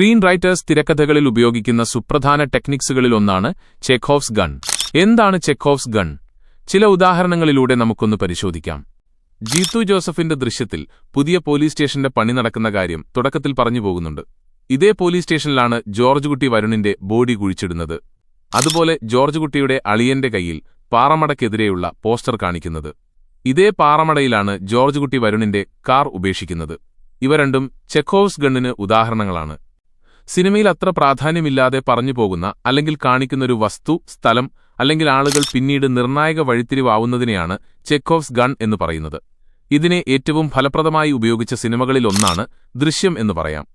Screen writers തിരക്കഥകളിൽ ഉപയോഗിക്കുന്ന സുപ്രധാന ടെക്നിക്സുകളിലൊന്നാണ് ചെക്കോഫ്സ് ഗൺ. എന്താണ് ചെക്കോഫ്സ് ഗൺ? ചില ഉദാഹരണങ്ങളിലൂടെ നമുക്കൊന്ന് പരിശോധിക്കാം. ജീത്തു ജോസഫിന്റെ ദൃശ്യത്തിൽ പുതിയ പോലീസ് സ്റ്റേഷന്റെ പണി നടക്കുന്ന കാര്യം തുടക്കത്തിൽ പറഞ്ഞു പോകുന്നുണ്ട്. ഇതേ പോലീസ് സ്റ്റേഷനിലാണ് ജോർജ് കുട്ടി വരുണിന്റെ ബോഡി കുഴിച്ചിടുന്നത്. അതുപോലെ ജോർജ് കുട്ടിയുടെ അളിയന്റെ കയ്യിൽ പാറമടക്കെതിരെയുള്ള പോസ്റ്റർ കാണിക്കുന്നത്. ഇതേ പാറമടയിലാണ് ജോർജ് കുട്ടി വരുണിന്റെ കാർ ഉപേക്ഷിക്കുന്നത്. ഇവ രണ്ടും ചെക്കോവ്സ് ഗണ്ണിന് ഉദാഹരണങ്ങളാണ്. സിനിമയിൽ അത്ര പ്രാധാന്യമില്ലാതെ പറഞ്ഞു പോകുന്ന അല്ലെങ്കിൽ കാണിക്കുന്ന ഒരു വസ്തു സ്ഥലം അല്ലെങ്കിൽ ആളുകൾ പിന്നീട് നിർണായക വഴിത്തിരിവാവുന്നതിനെയാണ് ചെക്കോവ്സ് ഗൺ എന്ന് പറയുന്നത്. ഇതിനെ ഏറ്റവും ഫലപ്രദമായി ഉപയോഗിച്ച സിനിമകളിലൊന്നാണ് ദൃശ്യം എന്ന് പറയാം.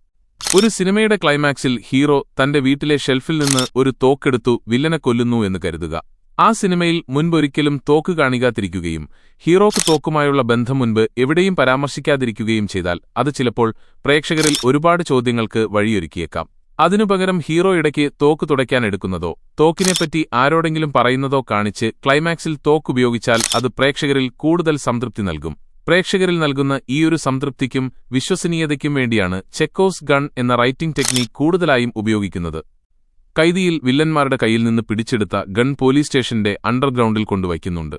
ഒരു സിനിമയുടെ ക്ലൈമാക്സിൽ ഹീറോ തന്റെ വീട്ടിലെ ഷെൽഫിൽ നിന്ന് ഒരു തോക്കെടുത്തു വില്ലനെ കൊല്ലുന്നു എന്ന് കരുതുക. ആ സിനിമയിൽ മുൻപൊരിക്കലും തോക്ക് കാണിക്കാതിരിക്കുകയും ഹീറോക്ക് തോക്കുമായുള്ള ബന്ധം മുൻപ് എവിടെയും പരാമർശിക്കാതിരിക്കുകയും ചെയ്താൽ അത് ചിലപ്പോൾ പ്രേക്ഷകരിൽ ഒരുപാട് ചോദ്യങ്ങൾക്ക് വഴിയൊരുക്കിയേക്കാം. അതിനുപകരം ഹീറോ ഇടയ്ക്ക് തോക്ക് തുടയ്ക്കാനെടുക്കുന്നതോ തോക്കിനെപ്പറ്റി ആരോടെങ്കിലും പറയുന്നതോ കാണിച്ച് ക്ലൈമാക്സിൽ തോക്ക് ഉപയോഗിച്ചാൽ അത് പ്രേക്ഷകരിൽ കൂടുതൽ സംതൃപ്തി നൽകും. പ്രേക്ഷകരിൽ നൽകുന്ന ഈയൊരു സംതൃപ്തിക്കും വിശ്വസനീയതയ്ക്കും വേണ്ടിയാണ് ചെക്കോസ് ഗൺ എന്ന റൈറ്റിംഗ് ടെക്നിക് കൂടുതലായും ഉപയോഗിക്കുന്നത്. കൈദിയിൽ വില്ലന്മാരുടെ കയ്യിൽ നിന്ന് പിടിച്ചെടുത്ത ഗൺ പോലീസ് സ്റ്റേഷന്റെ അണ്ടർഗ്രൗണ്ടിൽ കൊണ്ടുവയ്ക്കുന്നുണ്ട്.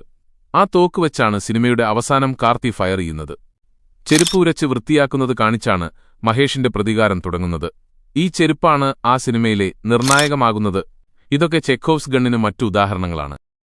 ആ തോക്ക് വെച്ചാണ് സിനിമയുടെ അവസാനം കാർത്തി ഫയർ ചെയ്യുന്നത്. ചെരുപ്പ് ഉരച്ച് വൃത്തിയാക്കുന്നത് കാണിച്ചാണ് മഹേഷിന്റെ പ്രതികാരം തുടങ്ങുന്നത്. ഈ ചെരുപ്പാണ് ആ സിനിമയിലെ നിർണായകമാകുന്നത്. ഇതൊക്കെ ചെക്കോവ്സ് ഗണ്ണിന് മറ്റു ഉദാഹരണങ്ങളാണ്.